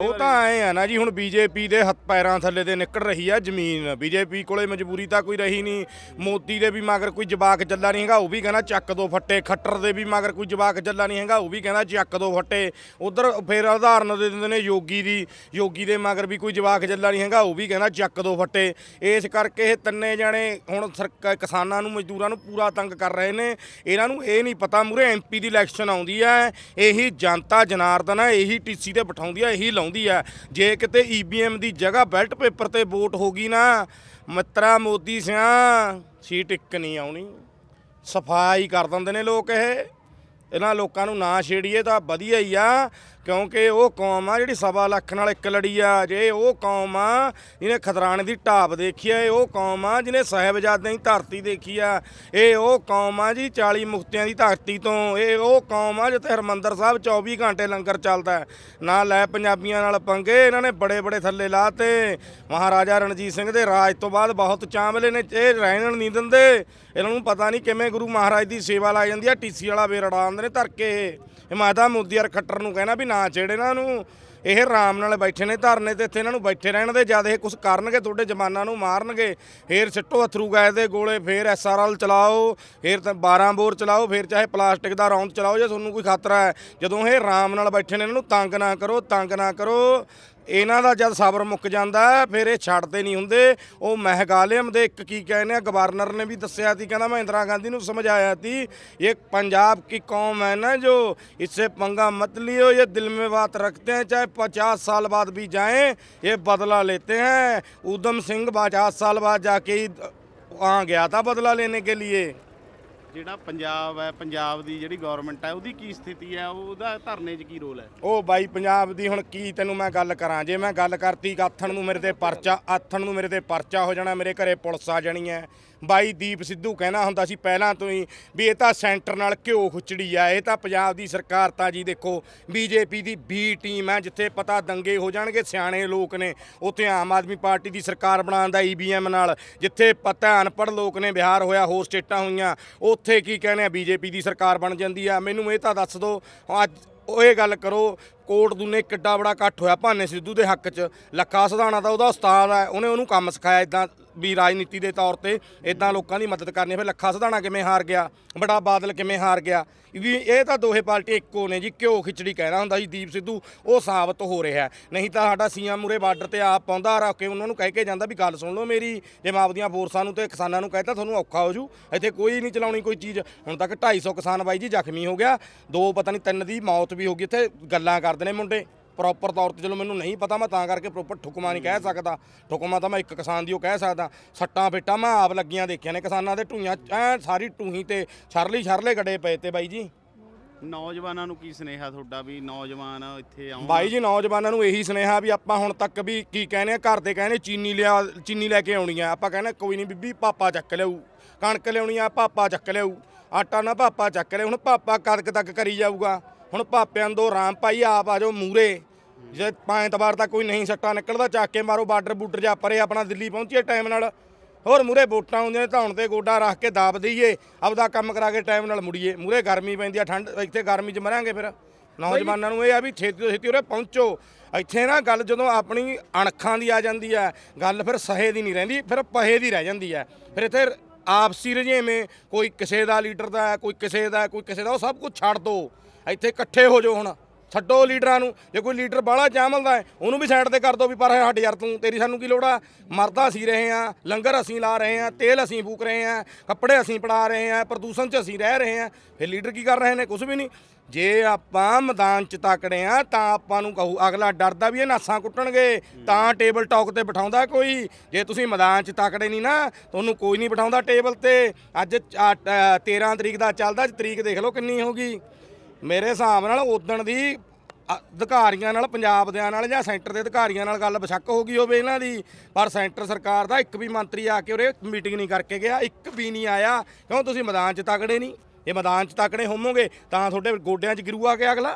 ਉਹ ਤਾਂ ਐ ਆ ਨਾ ਜੀ, ਹੁਣ ਬੀਜੇਪੀ ਦੇ ਹੱਥ ਪੈਰਾਂ ਥੱਲੇ ਦੇ ਨਿਕਲ ਰਹੀ ਆ ਜ਼ਮੀਨ। ਬੀਜੇਪੀ ਕੋਲੇ ਮਜਬੂਰੀ ਤਾਂ ਕੋਈ ਰਹੀ ਨਹੀਂ। ਮੋਦੀ ਦੇ ਵੀ ਮਗਰ ਕੋਈ ਜਵਾਕ ਜੱਲਾ ਨਹੀਂ ਹੈਗਾ, ਉਹ ਵੀ ਕਹਿੰਦਾ ਚੱਕ ਦੋ ਫੱਟੇ। ਖੱਟਰ ਦੇ ਵੀ ਮਗਰ ਕੋਈ ਜਵਾਕ ਜੱਲਾ ਨਹੀਂ ਹੈਗਾ, ਉਹ ਵੀ ਕਹਿੰਦਾ ਚੱਕ ਦੋ ਫੱਟੇ। ਉਧਰ ਫੇਰ ਉਦਾਹਰਨ ਦੇ ਦਿੰਦੇ ਨੇ ਯੋਗੀ ਦੀ। ਯੋਗੀ ਦੇ ਮਗਰ ਵੀ ਕੋਈ ਜਵਾਕ ਜੱਲਾ ਨਹੀਂ ਹੈਗਾ, ਉਹ ਵੀ ਕਹਿੰਦਾ ਚੱਕ ਦੋ ਫੱਟੇ। ਇਸ ਕਰਕੇ ਇਹ ਤਿੰਨੇ ਜਾਣੇ ਹੁਣ ਸਰਕਾ- ਕਿਸਾਨਾਂ ਨੂੰ, ਮਜ਼ਦੂਰਾਂ ਨੂੰ ਪੂਰਾ ਤੰਗ ਕਰ ਰਹੇ ਨੇ। ਇਹਨਾਂ ਨੂੰ ਇਹ ਨਹੀਂ ਪਤਾ ਮੂਰੇ ਐਮਪੀ ਦੀ ਇਲੈਕਸ਼ਨ ਆਉਂਦੀ ਹੈ। ਇਹੀ ਜਨਤਾ, ਜਨਾਰਦਨ ਹੈ, ਇਹੀ ਟੀਸੀ ਤੇ ਬਿਠਾਉਂਦੀ ਆ ਇਹੀ ਲਾਉਂਦੀ ਹੈ ਜੇ ਕਿਤੇ ਈਵੀਐਮ ਦੀ ਜਗ੍ਹਾ ਬੈਲਟ ਪੇਪਰ ਤੇ ਵੋਟ ਹੋ ਗਈ ਨਾ, ਮਿੱਤਰਾ ਮੋਦੀ ਸਿਆ, ਸੀਟ ਇੱਕ ਨਹੀਂ ਆਉਣੀ। ਸਫ਼ਾਈ ਕਰ ਦਿੰਦੇ ਨੇ ਲੋਕ ਇਹ। ਇਹਨਾਂ ਲੋਕਾਂ ਨੂੰ ਨਾ ਛੇੜੀਏ ਤਾਂ ਵਧੀਆ ਹੀ ਆ। ਕਿਉਂਕਿ ਉਹ ਕੌਮ ਆ ਜਿਹੜੀ ਸਵਾ ਲੱਖ ਨਾਲ ਇੱਕ ਲੜੀ ਆ। ਜੇ ਉਹ ਕੌਮ ਆ, ਜਿਹਨੇ ਖਤਰਾਣੇ ਦੀ ਢਾਬ ਦੇਖੀ ਆ, ਇਹ ਉਹ ਕੌਮ ਆ ਜਿਹਨੇ ਸਾਹਿਬਜ਼ਾਦਿਆਂ ਦੀ ਧਰਤੀ ਦੇਖੀ ਆ। ਇਹ ਉਹ ਕੌਮ ਆ ਜੀ 40 ਮੁਕਤਿਆਂ ਦੀ ਧਰਤੀ ਤੋਂ। ਇਹ ਉਹ ਕੌਮ ਆ ਜਿੱਥੇ ਹਰਮੰਦਰ ਸਾਹਿਬ 24 ਘੰਟੇ ਲੰਗਰ ਚੱਲਦਾ ਨਾ ਲੈ ਪੰਜਾਬੀਆਂ ਨਾਲ ਪੰਗੇ, ਇਹਨਾਂ ਨੇ ਬੜੇ ਬੜੇ ਥੱਲੇ ਲਾਤੇ। ਮਹਾਰਾਜਾ ਰਣਜੀਤ ਸਿੰਘ ਦੇ ਰਾਜ ਤੋਂ ਬਾਅਦ ਬਹੁਤ ਚਾਂਵਲੇ ਨੇ, ਇਹ ਰਹਿਣ ਨਹੀਂ ਦਿੰਦੇ। ਇਹਨਾਂ ਨੂੰ ਪਤਾ ਨਹੀਂ ਕਿਵੇਂ ਗੁਰੂ ਮਹਾਰਾਜ ਦੀ ਸੇਵਾ ਲਾਈ ਜਾਂਦੀ ਆ ਟੀਸੀ ਵਾਲਾ ਵੇਰੜਾ ਆਉਂਦੇ ਨੇ ਧਰ ਕੇ ਇਹ ਮਾਤਾ ਮੋਦੀ ਯਾਰ ਖੱਟਰ ਨੂੰ ਕਹਿਣਾ ਵੀ ਨਾ ਜਿਹੜੇ ਇਹਨਾਂ ਨੂੰ ਇਹ ਆਰਾਮ ਨਾਲ ਬੈਠੇ ਨੇ, ਧਰਨੇ ਤੇ ਇੱਥੇ ਇਹਨਾਂ ਨੂੰ ਬੈਠੇ ਰਹਿਣ ਦੇ, ਜਦ ਇਹ ਕੁਝ ਕਰਨਗੇ, ਤੁਹਾਡੇ ਜਮਾਨਾਂ ਨੂੰ ਮਾਰਨਗੇ, ਫੇਰ ਸਿੱਟੋ ਅਥਰੂ ਗੈਸ ਦੇ ਗੋਲੇ, ਫੇਰ ਐਸਆਰਐਲ ਚਲਾਓ, ਫੇਰ ਤਾਂ 12 ਬੋਰ ਚਲਾਓ, ਫੇਰ ਚਾਹੇ ਪਲਾਸਟਿਕ ਦਾ ਰੌਂਦ ਚਲਾਓ, ਜੇ ਤੁਹਾਨੂੰ ਕੋਈ ਖਤਰਾ ਹੈ, ਜਦੋਂ ਇਹ ਆਰਾਮ ਨਾਲ ਬੈਠੇ ਨੇ, ਇਹਨਾਂ ਨੂੰ ਤੰਗ ਨਾ ਕਰੋ, ਤੰਗ ਨਾ ਕਰੋ। ਇਹਨਾਂ ਦਾ ਜਦ ਸਬਰ ਮੁੱਕ ਜਾਂਦਾ, ਫਿਰ ਇਹ ਛੱਡਦੇ ਨਹੀਂ ਹੁੰਦੇ। ਉਹ ਮਹਿਗਾਲਿਮ ਦੇ ਇੱਕ ਕੀ ਕਹਿੰਦੇ ਆ, ਗਵਰਨਰ ਨੇ ਵੀ ਦੱਸਿਆ ਸੀ, ਕਹਿੰਦਾ ਮੈਂ ਇੰਦਰਾ ਗਾਂਧੀ ਨੂੰ ਸਮਝਾਇਆ ਸੀ, ਇਹ ਪੰਜਾਬ ਕੀ ਕੌਮ ਹੈ ਨਾ ਜੋ, ਇਸੇ ਪੰਗਾ ਮਤ ਲਿਓ, ਇਹ ਦਿਲ ਮੇ ਬਾਤ ਰੱਖਤੇ ਹੈ ਚਾਹੇ पचास साल बाद भी जाएं ये बदला लेते हैं उधम सिंह पचास साल बाद जाके ही वहाँ गया था बदला लेने के लिए ਜਿਹੜਾ ਪੰਜਾਬ ਹੈ ਪੰਜਾਬ ਦੀ ਜਿਹੜੀ ਗਵਰਨਮੈਂਟ ਹੈ ਉਹਦੀ ਕੀ ਸਥਿਤੀ ਹੈ ਉਹਦਾ ਧਰਨੇ 'ਚ ਕੀ ਰੋਲ ਹੈ ਉਹ ਬਾਈ ਪੰਜਾਬ ਦੀ ਹੁਣ ਕੀ ਤੈਨੂੰ ਮੈਂ ਗੱਲ ਕਰਾਂ ਜੇ ਮੈਂ ਗੱਲ ਕਰਤੀ ਆਥਣ ਨੂੰ ਮੇਰੇ ਤੇ ਪਰਚਾ ਆਥਣ ਨੂੰ ਮੇਰੇ ਤੇ ਪਰਚਾ ਹੋ ਜਾਣਾ ਮੇਰੇ ਘਰੇ ਪੁਲਿਸ ਆ ਜਾਣੀ ਹੈ ਬਾਈ ਦੀਪ ਸਿੱਧੂ ਕਹਿਣਾ ਹੁੰਦਾ ਸੀ ਪਹਿਲਾਂ ਤੋਂ ਹੀ ਵੀ ਇਹ ਤਾਂ ਸੈਂਟਰ ਨਾਲ ਘਿਓ ਖੁਚੜੀ ਆ, ਇਹ ਤਾਂ ਪੰਜਾਬ ਦੀ ਸਰਕਾਰ ਤਾਂ ਜੀ ਦੇਖੋ ਬੀਜੇਪੀ ਦੀ ਬੀ ਟੀਮ ਹੈ ਜਿੱਥੇ ਪਤਾ ਦੰਗੇ ਹੋ ਜਾਣਗੇ, ਸਿਆਣੇ ਲੋਕ ਨੇ, ਉੱਥੇ ਆਮ ਆਦਮੀ ਪਾਰਟੀ ਦੀ ਸਰਕਾਰ ਬਣਾਉਣ ਦਾ ਈਵੀਐਮ ਨਾਲ, ਜਿੱਥੇ ਪਤਾ ਅਨਪੜ੍ਹ ਲੋਕ ਨੇ, ਬਿਹਾਰ ਹੋਇਆ, ਹੋਰ ਸਟੇਟਾਂ ਹੋਈਆਂ, ਉੱਥੇ ਕੀ ਕਹਿੰਦੇ ਆ, ਬੀਜੇਪੀ ਦੀ ਸਰਕਾਰ ਬਣ ਜਾਂਦੀ ਆ। ਮੈਨੂੰ ਇਹ ਤਾਂ ਦੱਸ ਦਿਓ ਅੱਜ ਉਹ ਇਹ ਗੱਲ ਕਰੋ ਕੋਟ ਦੂਨੇ ਕਿੱਡਾ ਬੜਾ ਇਕੱਠ ਹੋਇਆ ਭਾਨੇ ਸਿੱਧੂ ਦੇ ਹੱਕ 'ਚ। ਲੱਖਾ ਸਧਾਣਾ ਤਾਂ ਉਹਦਾ ਉਸਤਾਦ ਹੈ, ਉਹਨੇ ਉਹਨੂੰ ਕੰਮ ਸਿਖਾਇਆ ਇਦਾਂ ਵੀ ਰਾਜਨੀਤੀ ਦੇ ਤੌਰ ਤੇ ਇਦਾਂ ਲੋਕਾਂ ਦੀ ਮਦਦ ਕਰਨੀ ਫਿਰ ਲੱਖਾ ਸਧਾਣਾ ਕਿਵੇਂ ਹਾਰ ਗਿਆ? ਬੜਾ ਬਾਦਲ ਕਿਵੇਂ ਹਾਰ ਗਿਆ? ਵੀ ਇਹ ਤਾਂ ਦੋਹੇ ਪਾਰਟੀ ਇੱਕੋ ਨੇ ਜੀ, ਘਿਓ ਖਿਚੜੀ ਕਹਿਣਾ ਹੁੰਦਾ ਜੀ ਦੀਪ ਸਿੱਧੂ, ਉਹ ਸਾਬਤ ਹੋ ਰਿਹਾ ਨਹੀਂ ਤਾਂ ਸਾਡਾ ਸੀਐਮ ਮੁਰੇ ਬਾਰਡਰ ਤੇ ਆਪ ਪਾਉਂਦਾ ਰੱਖ ਕੇ ਉਹਨਾਂ ਨੂੰ ਕਹਿ ਕੇ ਜਾਂਦਾ ਵੀ ਗੱਲ ਸੁਣ ਲਓ ਮੇਰੀ, ਜੇ ਮੈਂ ਆਪਦੀਆਂ ਫੋਰਸਾਂ ਨੂੰ ਤੇ ਕਿਸਾਨਾਂ ਨੂੰ ਕਹਿਤਾ, ਤੁਹਾਨੂੰ ਔਖਾ ਹੋ ਜੂ। ਇੱਥੇ ਕੋਈ ਨਹੀਂ ਚਲਾਉਣੀ ਕੋਈ ਚੀਜ਼। ਹੁਣ ਤੱਕ 250 ਕਿਸਾਨ ਬਾਈ ਜੀ ਜ਼ਖਮੀ ਹੋ ਗਿਆ। ਦੋ ਪਤਾ ਨਹੀਂ ਤਿੰਨ ਦੀ ਮੌਤ ਵੀ ਹੋ ਗਈ, ਇੱਥੇ ਗੱਲਾਂ ਕਰ ਕਰਦੇ ਨੇ ਮੁੰਡੇ। ਪ੍ਰੋਪਰ ਤੌਰ ਤੇ ਚਲੋ ਮੈਨੂੰ ਨਹੀਂ ਪਤਾ ਮੈਂ ਤਾਂ ਕਰਕੇ ਪ੍ਰੋਪਰ ਠੁਕਮਾ ਨਹੀਂ ਕਹਿ ਸਕਦਾ। ਠੁਕਮਾ ਤਾਂ ਮੈਂ ਇੱਕ ਕਿਸਾਨ ਦੀ ਉਹ ਕਹਿ ਸਕਦਾ। ਸੱਟਾਂ ਫੇਟਾਂ ਮੈਂ ਆਪ ਲੱਗੀਆਂ ਦੇਖੀਆਂ ਨੇ ਕਿਸਾਨਾਂ ਦੇ ਢੂਈਆਂ। ਐ ਸਾਰੀ ਟੂਹੀ ਤੇ ਛਰਲੀ ਛਰਲੇ ਗੱਡੇ ਪਏ ਤੇ ਬਾਈ ਜੀ। ਨੌਜਵਾਨਾਂ ਨੂੰ ਕੀ ਸੁਨੇਹਾ ਤੁਹਾਡਾ ਵੀ ਨੌਜਵਾਨ ਇੱਥੇ ਆਉਣ ਬਾਈ ਜੀ ਨੌਜਵਾਨਾਂ ਨੂੰ ਇਹੀ ਸੁਨੇਹਾ ਵੀ ਆਪਾਂ ਹੁਣ ਤੱਕ ਵੀ ਕੀ ਕਹਿੰਦੇ ਆ ਘਰ ਦੇ ਕਹਿੰਦੇ ਚੀਨੀ ਲਿਆ ਚੀਨੀ ਲੈ ਕੇ ਆਉਣੀ ਆ। ਆਪਾਂ ਕਹਿੰਦੇ ਕੋਈ ਨਹੀਂ ਬੀਬੀ ਪਾਪਾ ਚੱਕ ਲਿਆਊ। ਕਣਕ ਲਿਆਉਣੀ ਆ ਪਾਪਾ ਚੱਕ ਲਿਆਊ। ਆਟਾ ਨਾ ਪਾਪਾ ਚੱਕ ਲਿਆ ਹੁਣ ਪਾਪਾ ਕਦ ਕੁ ਤੱਕ ਕਰੀ ਜਾਊਗਾ। ਹੁਣ ਭਾਪਿਆਂ ਤੋਂ ਰਾਮ ਭਾਈ, ਆਪ ਆ ਜਾਓ ਮੂਰੇ। ਜੇ ਪੰਜ ਤਵਾਰ ਤਾਂ ਕੋਈ ਨਹੀਂ ਸੱਟਾ ਨਿਕਲਦਾ, ਚੱਕ ਕੇ ਮਾਰੋ ਬਾਰਡਰ ਬੂਡਰ ਜਾ ਪਰੇ ਆਪਣਾ ਦਿੱਲੀ ਪਹੁੰਚੀਏ ਟਾਈਮ ਨਾਲ। ਹੋਰ ਮੂਰੇ ਵੋਟਾਂ ਆਉਂਦੀਆਂ ਨੇ, ਧੌਣ ਤੇ ਗੋਡਾ ਰੱਖ ਕੇ ਦਾਬ ਦਈਏ। ਆਪਦਾ ਕੰਮ ਕਰਾ ਕੇ ਟਾਈਮ ਨਾਲ ਮੁੜੀਏ। ਮੂਰੇ ਗਰਮੀ ਪੈਂਦੀ ਆ, ਠੰਡ, ਇੱਥੇ ਗਰਮੀ 'ਚ ਮਰਾਂਗੇ ਫਿਰ। ਨੌਜਵਾਨਾਂ ਨੂੰ ਇਹ ਆ ਵੀ ਛੇਤੀ ਤੋਂ ਛੇਤੀ ਉਰੇ ਪਹੁੰਚੋ। ਇੱਥੇ ਨਾ ਗੱਲ ਜਦੋਂ ਆਪਣੀ ਅਣਖਾਂ ਦੀ ਆ ਜਾਂਦੀ ਹੈ ਗੱਲ ਫਿਰ ਸਹੇ ਦੀ ਨਹੀਂ ਰਹਿੰਦੀ, ਫਿਰ ਪਹੇ ਦੀ ਰਹਿ ਜਾਂਦੀ ਹੈ ਫਿਰ ਇੱਥੇ ਆਪਸੀ ਰਜੇਵੇਂ ਕੋਈ ਕਿਸੇ ਦਾ ਲੀਡਰ ਦਾ, ਕੋਈ ਕਿਸੇ ਦਾ, ਕੋਈ ਕਿਸੇ ਦਾ, ਉਹ ਸਭ ਕੁਝ ਛੱਡ ਦੋ। ਇੱਥੇ ਇਕੱਠੇ ਹੋ ਜਾਓ ਹੁਣ। ਛੱਡੋ ਲੀਡਰਾਂ ਨੂੰ। ਜੇ ਕੋਈ ਲੀਡਰ ਬਾਹਲਾ ਚਾਮਲਦਾ ਹੈ, ਉਹਨੂੰ ਵੀ ਸਾਈਡ ਤੇ ਕਰ ਦੋ ਵੀ ਪਰ ਹਟ ਯਾਰ ਤੂੰ, ਤੇਰੀ ਸਾਨੂੰ ਕੀ ਲੋੜ ਆ? ਮਰਦਾ ਅਸੀਂ ਰਹੇ ਆ ਲੰਗਰ ਅਸੀਂ ਲਾ ਰਹੇ ਆ ਤੇਲ ਅਸੀਂ ਫੂਕ ਰਹੇ ਆ ਕੱਪੜੇ ਅਸੀਂ ਪੜਾ ਰਹੇ ਆ ਪ੍ਰਦੂਸ਼ਣ 'ਚ ਅਸੀਂ ਰਹਿ ਰਹੇ ਆ ਫਿਰ ਲੀਡਰ ਕੀ ਕਰ ਰਹੇ ਨੇ? ਕੁਝ ਵੀ ਨਹੀਂ। ਜੇ ਆਪਾਂ ਮੈਦਾਨ 'ਚ ਤਕੜੇ ਆ ਤਾਂ ਆਪਾਂ ਨੂੰ ਕਹੂ, ਅਗਲਾ ਡਰਦਾ ਵੀ ਇਹ ਨਾਸਾਂ ਕੁੱਟਣਗੇ। ਤਾਂ ਟੇਬਲ ਟਾਕ ਤੇ ਬਿਠਾਉਂਦਾ ਕੋਈ। ਜੇ ਤੁਸੀਂ ਮੈਦਾਨ 'ਚ ਤਕੜੇ ਨਹੀਂ ਨਾ, ਤੁਹਾਨੂੰ ਕੋਈ ਨਹੀਂ ਬਿਠਾਉਂਦਾ ਟੇਬਲ ਤੇ। ਅੱਜ ਆ- 13 ਤਰੀਕ ਦਾ ਚੱਲਦਾ, ਅੱਜ ਤਰੀਕ ਦੇਖ ਲਓ ਕਿੰਨੀ ਹੋ ਗਈ। ਮੇਰੇ ਹਿਸਾਬ ਨਾਲ ਉਦਣ ਦੀ ਅਧਿਕਾਰੀਆਂ ਨਾਲ ਪੰਜਾਬ ਦਿਆਂ ਨਾਲ ਜਾਂ ਸੈਂਟਰ ਦੇ ਅਧਿਕਾਰੀਆਂ ਨਾਲ ਗੱਲ ਬਸ਼ੱਕ ਹੋ ਗਈ ਹੋਵੇ ਇਹਨਾਂ ਦੀ, ਪਰ ਸੈਂਟਰ ਸਰਕਾਰ ਦਾ ਇੱਕ ਵੀ ਮੰਤਰੀ ਆ ਕੇ ਉਰੇ ਮੀਟਿੰਗ ਨਹੀਂ ਕਰਕੇ ਗਿਆ, ਇੱਕ ਵੀ ਨਹੀਂ ਆਇਆ, ਕਿਉਂ ਤੁਸੀਂ ਮੈਦਾਨ 'ਚ ਤਕੜੇ ਨਹੀਂ? ਜੇ ਮੈਦਾਨ 'ਚ ਤਕੜੇ ਹੋਵੋਗੇ, ਤਾਂ ਤੁਹਾਡੇ ਗੋਡਿਆਂ 'ਚ ਗਿਰੂ ਆ ਕੇ ਅਗਲਾ?